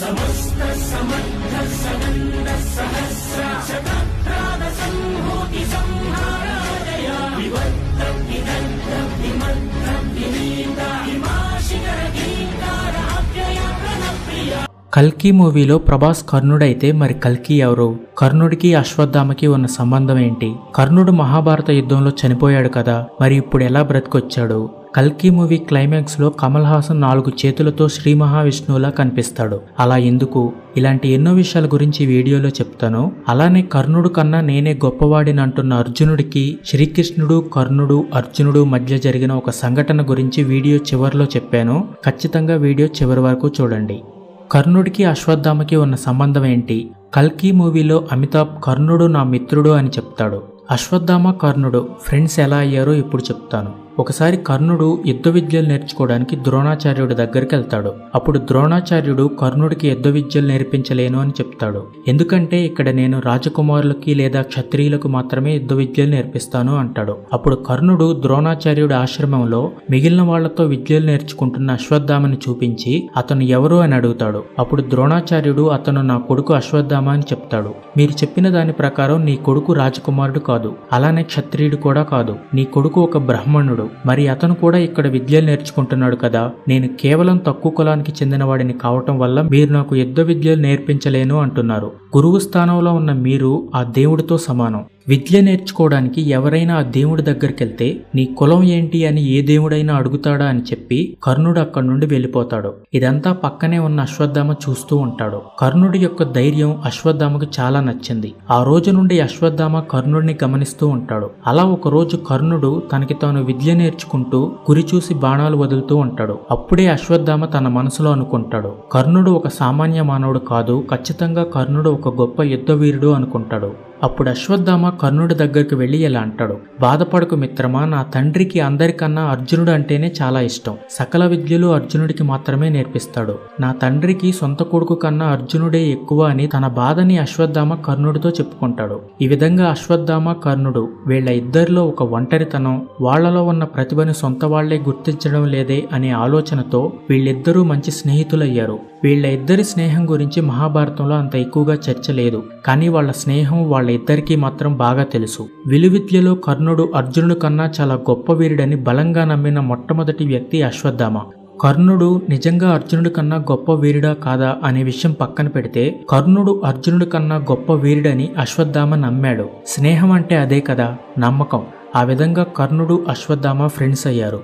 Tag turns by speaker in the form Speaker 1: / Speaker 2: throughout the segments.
Speaker 1: సమస్త సమర్థ సనంద సహస్ర శతప్రాద సంహోతి సంహారాజయ. వివర్త విదగ్ధ విమర్ధ వినీత హిమాశిఖర గీతార అవ్యయ ప్రణప్రియ.
Speaker 2: కల్కి మూవీలో ప్రభాస్ కర్ణుడైతే మరి కల్కి ఎవరు? కర్ణుడికి అశ్వత్థామకి ఉన్న సంబంధం ఏంటి? కర్ణుడు మహాభారత యుద్ధంలో చనిపోయాడు కదా మరి ఇప్పుడు ఎలా బ్రతికొచ్చాడు? కల్కి మూవీ క్లైమాక్స్లో కమల్ హాసన్ నాలుగు చేతులతో శ్రీ మహావిష్ణువులా కనిపిస్తాడు. అలా ఎందుకు? ఇలాంటి ఎన్నో విషయాల గురించి వీడియోలో చెప్తాను. అలానే కర్ణుడు కన్నా నేనే గొప్పవాడిని అంటున్న అర్జునుడికి శ్రీకృష్ణుడు కర్ణుడు అర్జునుడు మధ్య జరిగిన ఒక సంఘటన గురించి వీడియో చివరిలో చెప్పాను. ఖచ్చితంగా వీడియో చివరి వరకు చూడండి. కర్ణుడికి అశ్వత్థామకి ఉన్న సంబంధం ఏంటి? కల్కి మూవీలో అమితాబ్ కర్ణుడు నా మిత్రుడు అని చెప్తాడు. అశ్వత్థామ కర్ణుడు ఫ్రెండ్స్ ఎలా అయ్యారో ఇప్పుడు చెప్తాను. ఒకసారి కర్ణుడు యుద్ధ విద్యలు నేర్చుకోవడానికి ద్రోణాచార్యుడి దగ్గరికి వెళ్తాడు. అప్పుడు ద్రోణాచార్యుడు కర్ణుడికి యుద్ధ విద్యలు నేర్పించలేను అని చెప్తాడు. ఎందుకంటే ఇక్కడ నేను రాజకుమారులకి లేదా క్షత్రియులకు మాత్రమే యుద్ధ విద్యలు నేర్పిస్తాను అంటాడు. అప్పుడు కర్ణుడు ద్రోణాచార్యుడి ఆశ్రమంలో మిగిలిన వాళ్ళతో విద్యలు నేర్చుకుంటున్న అశ్వత్థామని చూపించి అతను ఎవరు అని అడుగుతాడు. అప్పుడు ద్రోణాచార్యుడు అతను నా కొడుకు అశ్వత్థామ అని చెప్తాడు. మీరు చెప్పిన దాని ప్రకారం నీ కొడుకు రాజకుమారుడు కాదు. అలానే క్షత్రియుడు కూడా కాదు. నీ కొడుకు ఒక బ్రాహ్మణుడు. మరి అతను కూడా ఇక్కడ విద్యలు నేర్చుకుంటున్నాడు కదా. నేను కేవలం తక్కువ కులానికి చెందినవాడిని కావటం వల్ల మీరు నాకు యుద్ధ విద్యలు నేర్పించలేను అంటున్నారు. గురువు స్థానంలో ఉన్న మీరు ఆ దేవుడితో సమానం. విద్య నేర్చుకోవడానికి ఎవరైనా ఆ దేవుడి దగ్గరికి వెళ్తే నీ కులం ఏంటి అని ఏ దేవుడైనా అడుగుతాడా? అని చెప్పి కర్ణుడు అక్కడి నుండి వెళ్ళిపోతాడు. ఇదంతా పక్కనే ఉన్న అశ్వత్థామ చూస్తూ ఉంటాడు. కర్ణుడి యొక్క ధైర్యం అశ్వత్థామకు చాలా నచ్చింది. ఆ రోజు నుండి అశ్వత్థామ కర్ణుడిని గమనిస్తూ ఉంటాడు. అలా ఒక రోజు కర్ణుడు తనకి తాను విద్య నేర్చుకుంటూ గురి చూసి బాణాలు వదులుతూ ఉంటాడు. అప్పుడే అశ్వత్థామ తన మనసులో అనుకుంటాడు. కర్ణుడు ఒక సామాన్య మానవుడు కాదు. ఖచ్చితంగా కర్ణుడు ఒక గొప్ప యుద్ధ వీరుడు అనుకుంటాడు. అప్పుడు అశ్వత్థామ కర్ణుడి దగ్గరికి వెళ్ళి ఇలా అంటాడు బాధపడకు మిత్రమా నా తండ్రికి అందరికన్నా అర్జునుడు అంటేనే చాలా ఇష్టం. సకల విద్యలు అర్జునుడికి మాత్రమే నేర్పిస్తాడు. నా తండ్రికి సొంత కొడుకు కన్నా అర్జునుడే ఎక్కువ అని తన బాధని అశ్వత్థామ కర్ణుడితో చెప్పుకుంటాడు. ఈ విధంగా అశ్వత్థామ కర్ణుడు వీళ్ళ ఇద్దరిలో ఒక ఒంటరితనం వాళ్ళలో ఉన్న ప్రతిభని సొంత వాళ్ళే గుర్తించడం లేదే అనే ఆలోచనతో వీళ్ళిద్దరూ మంచి స్నేహితులయ్యారు. వీళ్ళ ఇద్దరి స్నేహం గురించి మహాభారతంలో అంత ఎక్కువగా చర్చ లేదు. కానీ వాళ్ళ స్నేహం వాళ్ళ ఇద్దరికీ మాత్రం బాగా తెలుసు. విలువిద్యలో కర్ణుడు అర్జునుడు కన్నా చాలా గొప్ప వీరుడని బలంగా నమ్మిన మొట్టమొదటి వ్యక్తి అశ్వత్థామ. కర్ణుడు నిజంగా అర్జునుడి కన్నా గొప్ప వీరుడా కాదా అనే విషయం పక్కన పెడితే కర్ణుడు అర్జునుడి కన్నా గొప్ప వీరుడని అశ్వత్థామ నమ్మాడు. స్నేహం అంటే అదే కదా నమ్మకం. ఆ విధంగా కర్ణుడు అశ్వత్థామ ఫ్రెండ్స్ అయ్యారు.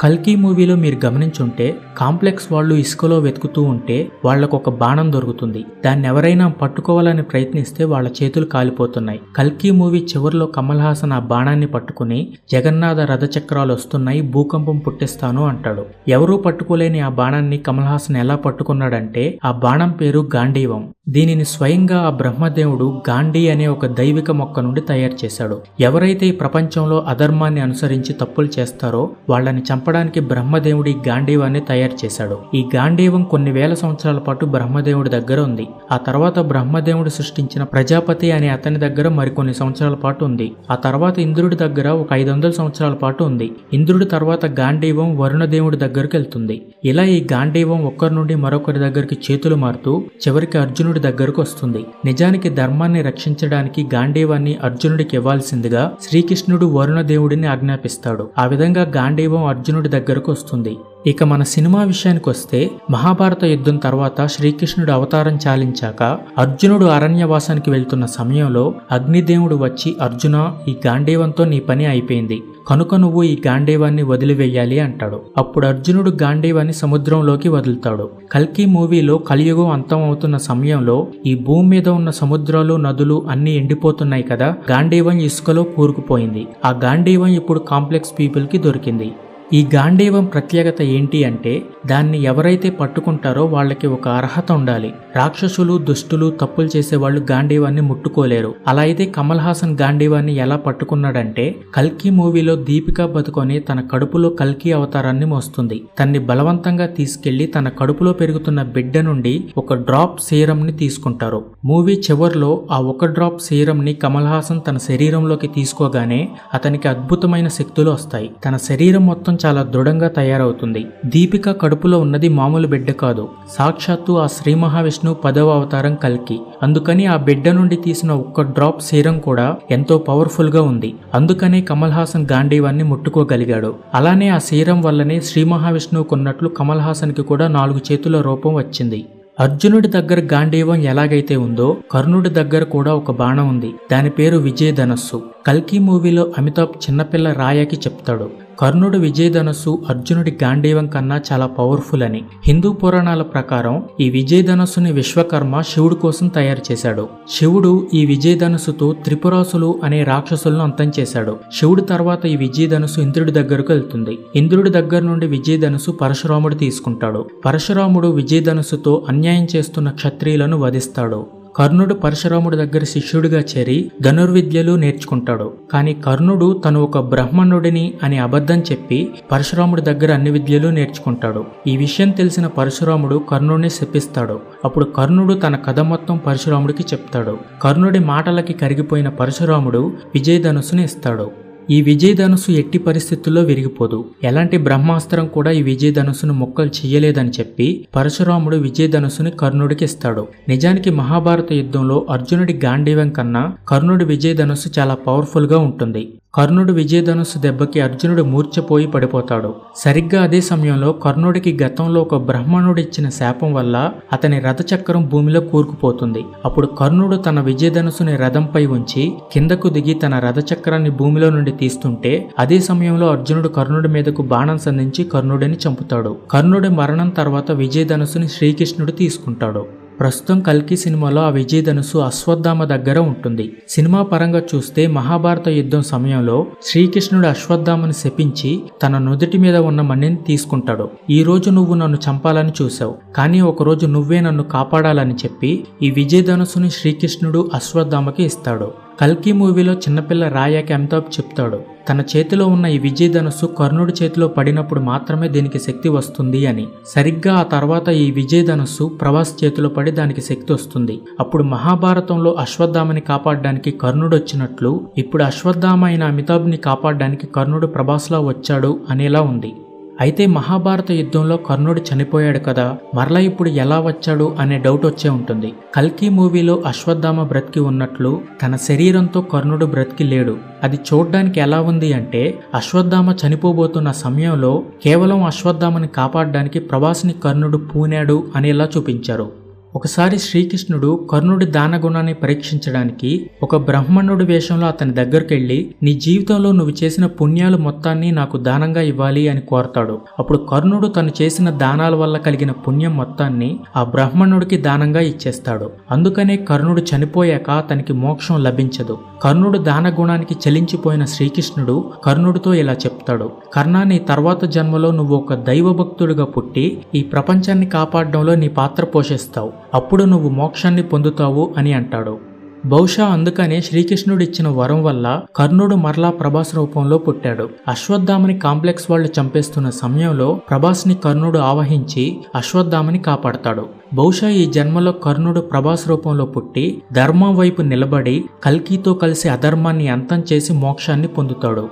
Speaker 2: కల్కి మూవీలో మీరు గమనించుంటే కాంప్లెక్స్ వాళ్ళు ఇసుకలో వెతుకుతూ ఉంటే వాళ్ళకు ఒక బాణం దొరుకుతుంది. దాన్ని ఎవరైనా పట్టుకోవాలని ప్రయత్నిస్తే వాళ్ళ చేతులు కాలిపోతున్నాయి. కల్కి మూవీ చివరిలో కమల్ హాసన్ ఆ బాణాన్ని పట్టుకుని జగన్నాథ రథచక్రాలు వస్తున్నాయి భూకంపం పుట్టిస్తాను అంటాడు. ఎవరూ పట్టుకోలేని ఆ బాణాన్ని కమల్ హాసన్ ఎలా పట్టుకున్నాడంటే ఆ బాణం పేరు గాంధీవం. దీనిని స్వయంగా ఆ బ్రహ్మదేవుడు గాంధీ అనే ఒక దైవిక మొక్క నుండి తయారు చేశాడు. ఎవరైతే ఈ ప్రపంచంలో అధర్మాన్ని అనుసరించి తప్పులు చేస్తారో వాళ్ళని చంపడానికి బ్రహ్మదేవుడి గాంధీవాన్ని తయారు చేశాడు. ఈ గాంధీవం కొన్ని వేల సంవత్సరాల పాటు బ్రహ్మదేవుడి దగ్గర ఉంది. ఆ తర్వాత బ్రహ్మదేవుడు సృష్టించిన ప్రజాపతి అనే అతని దగ్గర మరికొన్ని సంవత్సరాల పాటు ఉంది. ఆ తర్వాత ఇంద్రుడి దగ్గర ఒక ఐదు వందల సంవత్సరాల పాటు ఉంది. ఇంద్రుడి తర్వాత గాంధీవం వరుణదేవుడి దగ్గరకు వెళ్తుంది. ఇలా ఈ గాంధీవం ఒక్కరి నుండి మరొకరి దగ్గరికి చేతులు మారుతూ చివరికి అర్జునుడి దగ్గరకు వస్తుంది. నిజానికి ధర్మాన్ని రక్షించడానికి గాంధీవాన్ని అర్జునుడికి ఇవ్వాల్సిందిగా శ్రీకృష్ణుడు వరుణదేవుడిని ఆజ్ఞాపిస్తాడు. ఆ విధంగా గాంధీవం అర్జునుడి దగ్గరకు వస్తుంది. ఇక మన సినిమా విషయానికి వస్తే మహాభారత యుద్ధం తర్వాత శ్రీకృష్ణుడు అవతారం చాలించాక అర్జునుడు అరణ్యవాసానికి వెళ్తున్న సమయంలో అగ్నిదేవుడు వచ్చి అర్జున ఈ గాండేవంతో నీ పని అయిపోయింది. కనుక నువ్వు ఈ గాండేవాన్ని వదిలివేయాలి అంటాడు. అప్పుడు అర్జునుడు గాండేవాన్ని సముద్రంలోకి వదులుతాడు. కల్కి మూవీలో కలియుగం అంతం అవుతున్న సమయంలో ఈ భూమి మీద ఉన్న సముద్రాలు నదులు అన్ని ఎండిపోతున్నాయి కదా గాండేవం ఇసుకలో కూరుకుపోయింది. ఆ గాంధీవం ఇప్పుడు కాంప్లెక్స్ పీపుల్కి దొరికింది. ఈ గాంధీవం ప్రత్యేకత ఏంటి అంటే దాన్ని ఎవరైతే పట్టుకుంటారో వాళ్ళకి ఒక అర్హత ఉండాలి. రాక్షసులు దుష్టులు తప్పులు చేసేవాళ్ళు గాంధీవాన్ని ముట్టుకోలేరు. అలా అయితే కమల్ హాసన్ గాంధీవాన్ని ఎలా పట్టుకున్నాడంటే కల్కి మూవీలో దీపికా బతుకొని తన కడుపులో కల్కి అవతారాన్ని మోస్తుంది. తన్ని బలవంతంగా తీసుకెళ్ళి తన కడుపులో పెరుగుతున్న బిడ్డ నుండి ఒక డ్రాప్ సీరం ని తీసుకుంటారు. మూవీ చివర్లో ఆ ఒక డ్రాప్ సీరం ని కమల్ హాసన్ తన శరీరంలోకి తీసుకోగానే అతనికి అద్భుతమైన శక్తులు వస్తాయి. తన శరీరం మొత్తం చాలా దృఢంగా తయారవుతుంది. దీపిక కడుపులో ఉన్నది మామూలు బిడ్డ కాదు. సాక్షాత్తు ఆ శ్రీ మహావిష్ణువు పదవ అవతారం కల్కి. అందుకని ఆ బిడ్డ నుండి తీసిన ఒక్క డ్రాప్ సీరం కూడా ఎంతో పవర్ఫుల్గా ఉంది. అందుకనే కమల్ హాసన్ గాంధీవాన్ని ముట్టుకోగలిగాడు. అలానే ఆ సీరం వల్లనే శ్రీ మహావిష్ణువుకున్నట్లు కమల్ హాసన్కి కూడా నాలుగు చేతుల రూపం వచ్చింది. అర్జునుడి దగ్గర గాంధీవం ఎలాగైతే ఉందో కర్ణుడి దగ్గర కూడా ఒక బాణం ఉంది. దాని పేరు విజయధనస్సు. కల్కి మూవీలో అమితాబ్ చిన్నపిల్ల రాయకి చెప్తాడు. కర్ణుడు విజయధనస్సు అర్జునుడి గాంధీవం కన్నా చాలా పవర్ఫుల్ అని. హిందూ పురాణాల ప్రకారం ఈ విజయధనస్సుని విశ్వకర్మ శివుడు కోసం తయారు చేశాడు. శివుడు ఈ విజయధనస్సుతో త్రిపురాసులు అనే రాక్షసులను అంతం చేశాడు. శివుడు తర్వాత ఈ విజయధనస్సు ఇంద్రుడి దగ్గరకు వెళ్తుంది. ఇంద్రుడి దగ్గర నుండి విజయధనస్సు పరశురాముడు తీసుకుంటాడు. పరశురాముడు విజయధనస్సుతో అన్యాయం చేస్తున్న క్షత్రియులను వధిస్తాడు. కర్ణుడు పరశురాముడి దగ్గర శిష్యుడిగా చేరి ధనుర్విద్యలు నేర్చుకుంటాడు. కానీ కర్ణుడు తను ఒక బ్రహ్మణుడిని అని అబద్ధం చెప్పి పరశురాముడి దగ్గర అన్ని విద్యలు నేర్చుకుంటాడు. ఈ విషయం తెలిసిన పరశురాముడు కర్ణుడిని శపిస్తాడు. అప్పుడు కర్ణుడు తన కథ మొత్తం పరశురాముడికి చెప్తాడు. కర్ణుడి మాటలకి కరిగిపోయిన పరశురాముడు విజయధనుసుని ఇస్తాడు. ఈ విజయధనుసు ఎట్టి పరిస్థితుల్లో విరిగిపోదు. ఎలాంటి బ్రహ్మాస్త్రం కూడా ఈ విజయధనుసును మొక్కలు చెయ్యలేదని చెప్పి పరశురాముడు విజయధనుసుని కర్ణుడికి ఇస్తాడు. నిజానికి మహాభారత యుద్ధంలో అర్జునుడి గాంధీవం కన్నా కర్ణుడి విజయధనుసు చాలా పవర్ఫుల్గా ఉంటుంది. కర్ణుడు విజయధనుస్సు దెబ్బకి అర్జునుడు మూర్ఛపోయి పడిపోతాడు. సరిగ్గా అదే సమయంలో కర్ణుడికి గతంలో ఒక బ్రహ్మణుడు ఇచ్చిన శాపం వల్ల అతని రథచక్రం భూమిలో కూరుకుపోతుంది. అప్పుడు కర్ణుడు తన విజయధనుసుని రథంపై ఉంచి కిందకు దిగి తన రథచక్రాన్ని భూమిలో నుండి తీస్తుంటే అదే సమయంలో అర్జునుడు కర్ణుడి మీదకు బాణం సంధించి కర్ణుడిని చంపుతాడు. కర్ణుడి మరణం తర్వాత విజయధనుసుని శ్రీకృష్ణుడు తీసుకుంటాడు. ప్రస్తుతం కల్కి సినిమాలో ఆ విజయధనుసు అశ్వత్థామ దగ్గర ఉంటుంది. సినిమా పరంగా చూస్తే మహాభారత యుద్ధం సమయంలో శ్రీకృష్ణుడు అశ్వత్థామను శపించి తన నుదుటి మీద ఉన్న మణిని తీసుకుంటాడు. ఈ రోజు నువ్వు నన్ను చంపాలని చూశావు. కానీ ఒకరోజు నువ్వే నన్ను కాపాడాలని చెప్పి ఈ విజయధనుసుని శ్రీకృష్ణుడు అశ్వత్థామకి ఇస్తాడు. కల్కి మూవీలో చిన్నపిల్ల రాయాకి అమితాబ్ చెప్తాడు తన చేతిలో ఉన్న ఈ విజయధనుస్సు కర్ణుడి చేతిలో పడినప్పుడు మాత్రమే దీనికి శక్తి వస్తుంది అని. సరిగ్గా ఆ తర్వాత ఈ విజయధనుస్సు ప్రభాస్ చేతిలో పడి దానికి శక్తి వస్తుంది. అప్పుడు మహాభారతంలో అశ్వత్థామని కాపాడడానికి కర్ణుడు వచ్చినట్లు ఇప్పుడు అశ్వత్థామ అయిన అమితాబ్ని కాపాడడానికి కర్ణుడు ప్రభాస్లా వచ్చాడు అనేలా ఉంది. అయితే మహాభారత యుద్ధంలో కర్ణుడు చనిపోయాడు కదా మరలా ఇప్పుడు ఎలా వచ్చాడు అనే డౌట్ వచ్చే ఉంటుంది. కల్కి మూవీలో అశ్వత్థామ బ్రతికి ఉన్నట్లు తన శరీరంతో కర్ణుడు బ్రతికి లేడు. అది చూడ్డానికి ఎలా ఉంది అంటే అశ్వత్థామ చనిపోబోతున్న సమయంలో కేవలం అశ్వత్థామని కాపాడడానికి ప్రభాస్ని కర్ణుడు పూనాడు అనేలా చూపించారు. ఒకసారి శ్రీకృష్ణుడు కర్ణుడి దానగుణాన్ని పరీక్షించడానికి ఒక బ్రాహ్మణుడి వేషంలో అతని దగ్గరికి వెళ్ళి నీ జీవితంలో నువ్వు చేసిన పుణ్యాలు మొత్తాన్ని నాకు దానంగా ఇవ్వాలి అని కోరతాడు. అప్పుడు కర్ణుడు తను చేసిన దానాల వల్ల కలిగిన పుణ్యం మొత్తాన్ని ఆ బ్రాహ్మణుడికి దానంగా ఇచ్చేస్తాడు. అందుకనే కర్ణుడు చనిపోయాక అతనికి మోక్షం లభించదు. కర్ణుడు దాన గుణానికి చలించిపోయిన శ్రీకృష్ణుడు కర్ణుడితో ఇలా చెప్తాడు. కర్ణాన్ని నీ తర్వాత జన్మలో నువ్వు ఒక దైవభక్తుడిగా పుట్టి ఈ ప్రపంచాన్ని కాపాడడంలో నీ పాత్ర పోషిస్తావు. అప్పుడు నువ్వు మోక్షాన్ని పొందుతావు అని అంటాడు. బహుశా అందుకనే శ్రీకృష్ణుడు ఇచ్చిన వరం వల్ల కర్ణుడు మరలా ప్రభాస్ రూపంలో పుట్టాడు. అశ్వత్థామని కాంప్లెక్స్ వాళ్ళు చంపేస్తున్న సమయంలో ప్రభాస్ని కర్ణుడు ఆవహించి అశ్వత్థామని కాపాడతాడు. బహుశా ఈ జన్మలో కర్ణుడు ప్రభాస్ రూపంలో పుట్టి ధర్మం వైపు నిలబడి కల్కితో కలిసి అధర్మాన్ని అంతం చేసి మోక్షాన్ని పొందుతాడు.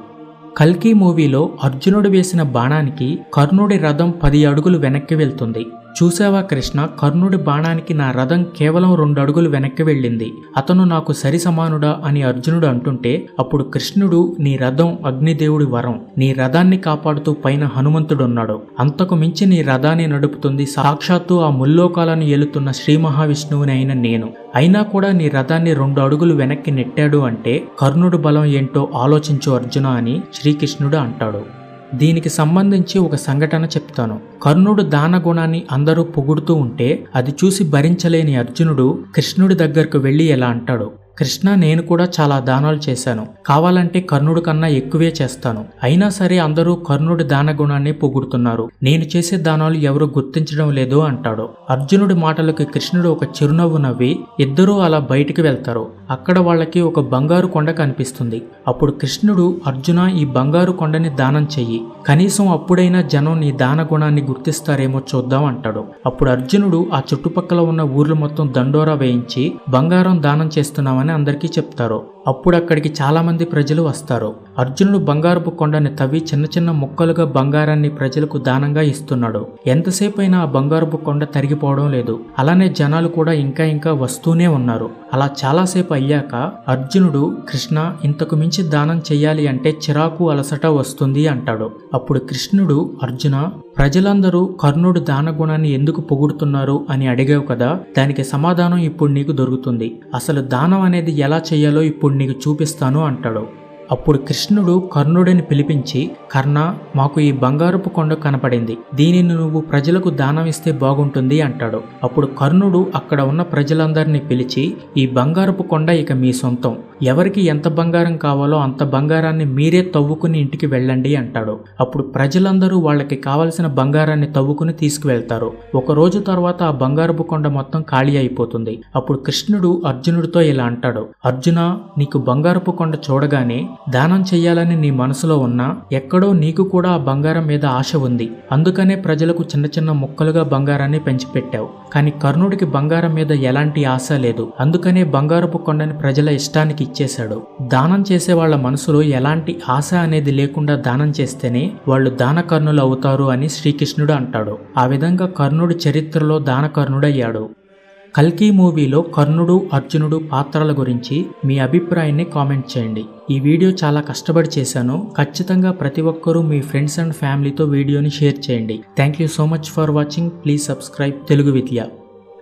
Speaker 2: కల్కి మూవీలో అర్జునుడు వేసిన బాణానికి కర్ణుడి రథం పది అడుగులు వెనక్కి వెళ్తుంది. చూసావా కృష్ణ? కర్ణుడి బాణానికి నా రథం కేవలం రెండు అడుగులు వెనక్కి వెళ్ళింది. అతను నాకు సరి సమానుడా అని అర్జునుడు అంటుంటే అప్పుడు కృష్ణుడు నీ రథం అగ్నిదేవుడి వరం. నీ రథాన్ని కాపాడుతూ పైన హనుమంతుడున్నాడు. అంతకు మించి నీ రథాన్ని నడుపుతుంది. సాక్షాత్తు ఆ ముల్లోకాలను ఏలుతున్న శ్రీ మహావిష్ణువుని అయిన నేను. అయినా కూడా నీ రథాన్ని రెండు అడుగులు వెనక్కి నెట్టాడు అంటే కర్ణుడు బలం ఏంటో ఆలోచించు అర్జున అని శ్రీకృష్ణుడు అంటాడు. దీనికి సంబంధించి ఒక సంఘటన చెప్తాను. కర్ణుడు దాన గుణాన్ని అందరూ పొగుడుతూ ఉంటే అది చూసి భరించలేని అర్జునుడు కృష్ణుడి దగ్గరకు వెళ్ళి ఎలా అంటాడు? కృష్ణ నేను కూడా చాలా దానాలు చేశాను. కావాలంటే కర్ణుడి కన్నా ఎక్కువే చేస్తాను. అయినా సరే అందరూ కర్ణుడి దాన గుణాన్ని పొగుడుతున్నారు. నేను చేసే దానాలు ఎవరు గుర్తించడం లేదు అంటాడు. అర్జునుడి మాటలకు కృష్ణుడు ఒక చిరునవ్వు నవ్వి ఇద్దరూ అలా బయటికి వెళ్తారు. అక్కడ వాళ్ళకి ఒక బంగారు కొండ కనిపిస్తుంది. అప్పుడు కృష్ణుడు అర్జున ఈ బంగారు కొండని దానం చెయ్యి. కనీసం అప్పుడైనా జనం నీ దాన గుణాన్ని గుర్తిస్తారేమో చూద్దాం అంటాడు. అప్పుడు అర్జునుడు ఆ చుట్టుపక్కల ఉన్న ఊర్లు మొత్తం దండోరా వేయించి బంగారం దానం చేస్తున్నామని अंदर की चिपता అప్పుడు అక్కడికి చాలామంది ప్రజలు వస్తారు. అర్జునుడు బంగారపు కొండని తవ్వి చిన్న చిన్న ముక్కలుగా బంగారాన్ని ప్రజలకు దానంగా ఇస్తున్నాడు. ఎంతసేపు అయినా ఆ బంగారపు కొండ తరిగిపోవడం లేదు. అలానే జనాలు కూడా ఇంకా ఇంకా వస్తూనే ఉన్నారు. అలా చాలాసేపు అయ్యాక అర్జునుడు కృష్ణ ఇంతకు మించి దానం చెయ్యాలి అంటే చిరాకు అలసట వస్తుంది అంటాడు. అప్పుడు కృష్ణుడు అర్జున ప్రజలందరూ కర్ణుడు దాన గుణాన్ని ఎందుకు పొగుడుతున్నారు అని అడిగావు కదా దానికి సమాధానం ఇప్పుడు నీకు దొరుకుతుంది. అసలు దానం అనేది ఎలా చేయాలో ఇప్పుడు నీకు చూపిస్తాను అంటాడు. అప్పుడు కృష్ణుడు కర్ణుడిని పిలిపించి కర్ణ మాకు ఈ బంగారపు కొండ కనపడింది. దీనిని నువ్వు ప్రజలకు దానం ఇస్తే బాగుంటుంది అంటాడు. అప్పుడు కర్ణుడు అక్కడ ఉన్న ప్రజలందరినీ పిలిచి ఈ బంగారపు కొండ ఇక మీ సొంతం. ఎవరికి ఎంత బంగారం కావాలో అంత బంగారాన్ని మీరే తవ్వుకుని ఇంటికి వెళ్ళండి అంటాడు. అప్పుడు ప్రజలందరూ వాళ్ళకి కావలసిన బంగారాన్ని తవ్వుకుని తీసుకువెళ్తారు. ఒక రోజు తర్వాత ఆ బంగారపు కొండ మొత్తం ఖాళీ అయిపోతుంది. అప్పుడు కృష్ణుడు అర్జునుడితో ఇలా అంటాడు అర్జున నీకు బంగారపు కొండ చూడగానే దానం చెయ్యాలని నీ మనసులో ఉన్నా ఎక్కడో నీకు కూడా ఆ బంగారం మీద ఆశ ఉంది. అందుకనే ప్రజలకు చిన్న చిన్న ముక్కలుగా బంగారాన్ని పెంచిపెట్టావు. కానీ కర్ణుడికి బంగారం మీద ఎలాంటి ఆశ లేదు. అందుకనే బంగారపు కొండని ప్రజల ఇష్టానికి ఇచ్చేశాడు. దానం చేసే వాళ్ళ మనసులో ఎలాంటి ఆశ అనేది లేకుండా దానం చేస్తేనే వాళ్ళు దానకర్ణులు అవుతారు అని శ్రీకృష్ణుడు అంటాడు. ఆ విధంగా కర్ణుడు చరిత్రలో దానకర్ణుడయ్యాడు కల్కి మూవీలో కర్ణుడు అర్జునుడు పాత్రల గురించి మీ అభిప్రాయాన్ని కామెంట్ చేయండి. ఈ వీడియో చాలా కష్టపడి చేశాను. ఖచ్చితంగా ప్రతి ఒక్కరూ మీ ఫ్రెండ్స్ అండ్ ఫ్యామిలీతో వీడియోని షేర్ చేయండి. Thank you so much for watching. Please subscribe. Telugu Vidya.